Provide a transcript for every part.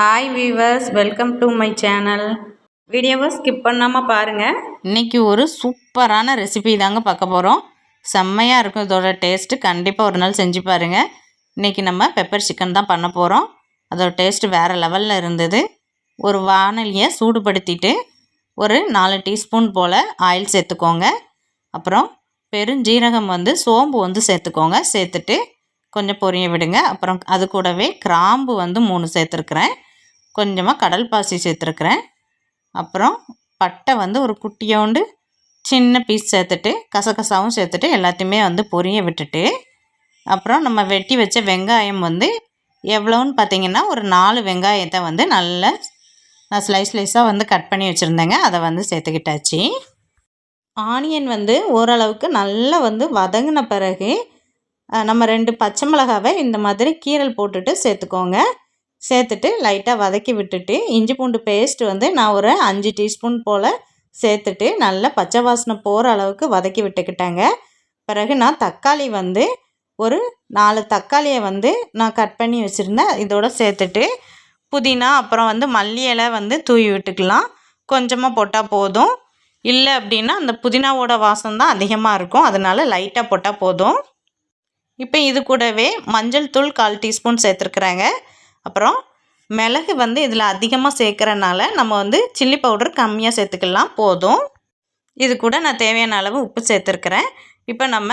Hi viewers welcome to my channel வீடியோவை skip பண்ணாமல் பாருங்கள் இன்றைக்கி ஒரு சூப்பரான ரெசிபி தாங்க பார்க்க போகிறோம் செம்மையாக இருக்கும் இதோட டேஸ்ட்டு கண்டிப்பாக ஒரு நாள் செஞ்சு பாருங்கள் இன்றைக்கி நம்ம பெப்பர் சிக்கன் தான் பண்ண போகிறோம் அதோட டேஸ்ட்டு வேறு லெவலில் இருந்தது. ஒரு வானலியை சூடுபடுத்திட்டு ஒரு நாலு டீஸ்பூன் போல் ஆயில் சேர்த்துக்கோங்க. அப்புறம் பெருஞ்சீரகம் வந்து சோம்பு வந்து சேர்த்துக்கோங்க. சேர்த்துட்டு கொஞ்சம் பொரிய விடுங்க. அப்புறம் அது கூடவே கிராம்பு வந்து மூணு சேர்த்துருக்குறேன். கொஞ்சமாக கடல் பாசி சேர்த்துருக்குறேன். அப்புறம் பட்டை வந்து ஒரு குட்டியோண்டு சின்ன பீஸ் சேர்த்துட்டு கசகசாவும் சேர்த்துட்டு எல்லாத்தையுமே வந்து பொரிய விட்டுட்டு அப்புறம் நம்ம வெட்டி வச்ச வெங்காயம் வந்து எவ்வளோன்னு பார்த்தீங்கன்னா ஒரு நாலு வெங்காயத்தை வந்து நல்ல நான் ஸ்லைஸ் ஸ்லைஸாக வந்து கட் பண்ணி வச்சுருந்தேங்க. அதை வந்து சேர்த்துக்கிட்டாச்சு. ஆனியன் வந்து ஓரளவுக்கு நல்லா வந்து வதங்கின பிறகு நம்ம ரெண்டு பச்சை மிளகாவை இந்த மாதிரி கீரல் போட்டுட்டு சேர்த்துக்கோங்க. சேர்த்துட்டு லைட்டாக வதக்கி விட்டுட்டு இஞ்சி பூண்டு பேஸ்ட் வந்து நான் ஒரு அஞ்சு டீஸ்பூன் போல் சேர்த்துட்டு நல்லா பச்சை வாசனை போகிற அளவுக்கு வதக்கி விட்டுக்கிட்டேங்க. பிறகு நான் தக்காளி வந்து ஒரு நாலு தக்காளியை வந்து நான் கட் பண்ணி வச்சுருந்தேன். இதோட சேர்த்துட்டு புதினா அப்புறம் வந்து மல்லி இலை வந்து தூவி விட்டுக்கலாம். கொஞ்சமாக போட்டால் போதும். இல்லை அப்படின்னா அந்த புதினாவோட வாசம் தான் அதிகமாக இருக்கும். அதனால் லைட்டாக போட்டால் போதும். இப்போ இது கூடவே மஞ்சள் தூள் கால் டீஸ்பூன் சேர்த்துருக்குறாங்க. அப்புறம் மிளகு வந்து இதில் அதிகமாக சேர்க்குறனால நம்ம வந்து சில்லி பவுடர் கம்மியாக சேர்த்துக்கலாம் போதும். இது கூட நான் தேவையான அளவு உப்பு சேர்த்துருக்குறேன். இப்போ நம்ம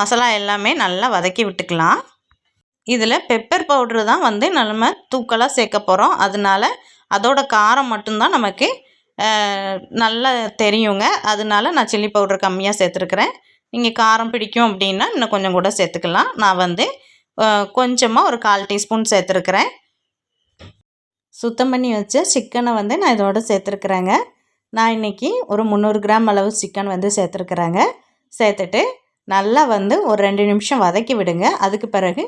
மசாலா எல்லாமே நல்லா வதக்கி விட்டுக்கலாம். இதில் பெப்பர் பவுட்ரு தான் வந்து நம்ம தூக்கலாக சேர்க்க போகிறோம். அதனால அதோட காரம் மட்டும்தான் நமக்கு நல்லா தெரியுங்க. அதனால நான் சில்லி பவுடர் கம்மியாக சேர்த்துருக்குறேன். நீங்கள் காரம் பிடிக்கும் அப்படின்னா இன்னும் கொஞ்சம் கூட சேர்த்துக்கலாம். நான் வந்து கொஞ்சமாக ஒரு கால் டீஸ்பூன் சேர்த்துருக்குறேன். சுத்தம் பண்ணி வச்ச சிக்கனை வந்து நான் இதோட சேர்த்துருக்குறேங்க. நான் இன்றைக்கி ஒரு முந்நூறு கிராம் அளவு சிக்கன் வந்து சேர்த்துருக்குறேங்க. சேர்த்துட்டு நல்லா வந்து ஒரு ரெண்டு நிமிஷம் வதக்கி விடுங்க. அதுக்கு பிறகு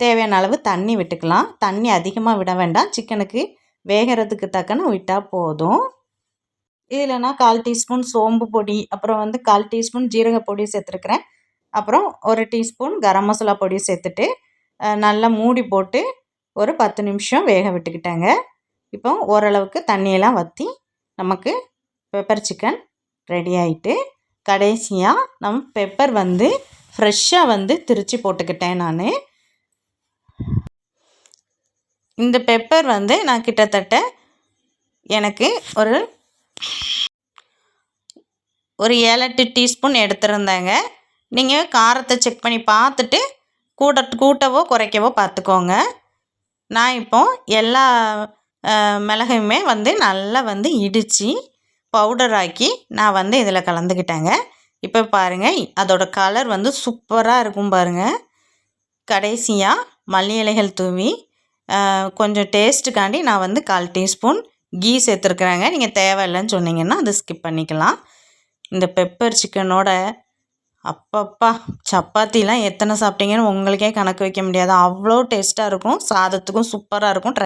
தேவையான அளவு தண்ணி விட்டுக்கலாம். தண்ணி அதிகமாக விட வேண்டாம். சிக்கனுக்கு வேகிறதுக்கு தக்கன விட்டால் போதும். இதில் நான் கால் டீஸ்பூன் சோம்பு பொடி அப்புறம் வந்து கால் டீஸ்பூன் ஜீரக பொடி சேர்த்துருக்குறேன். அப்புறம் ஒரு டீஸ்பூன் கரம் மசாலா பொடி சேர்த்துட்டு நல்லா மூடி போட்டு ஒரு பத்து நிமிஷம் வேக விட்டுக்கிட்டேங்க. இப்போ ஓரளவுக்கு தண்ணியெல்லாம் வற்றி நமக்கு பெப்பர் சிக்கன் ரெடி ஆகிட்டு கடைசியாக நம் பெப்பர் வந்து ஃப்ரெஷ்ஷாக வந்து திரித்து போட்டுக்கிட்டேன் நான். இந்த பெப்பர் வந்து நான் கிட்டத்தட்ட எனக்கு ஒரு ஒரு ஏழு எட்டு டீஸ்பூன் எடுத்துருந்தேங்க. நீங்கள் காரத்தை செக் பண்ணி பார்த்துட்டு கூட கூட்டவோ குறைக்கவோ பார்த்துக்கோங்க. நான் இப்போது எல்லா மிளகையுமே வந்து நல்லா வந்து இடித்து பவுடர் ஆக்கி நான் வந்து இதில் கலந்துக்கிட்டேங்க. இப்போ பாருங்கள் அதோடய கலர் வந்து சூப்பராக இருக்கும் பாருங்கள் கடைசியாக மல்லி இலைகள் தூவி கொஞ்சம் டேஸ்ட்டுக்காண்டி நான் வந்து கால் டீஸ்பூன் கீ சேர்த்துருக்குறேங்க. நீங்கள் தேவையில்லைன்னு சொன்னீங்கன்னா அதை ஸ்கிப் பண்ணிக்கலாம். இந்த பெப்பர் சிக்கனோட அப்பப்பா சப்பாத்திலாம் எத்தனை சாப்பிட்டீங்கன்னு உங்களுக்கே கணக்கு வைக்க முடியாது. அவ்வளோ டேஸ்ட்டாக இருக்கும் சாதத்துக்கும் சூப்பராக இருக்கும்.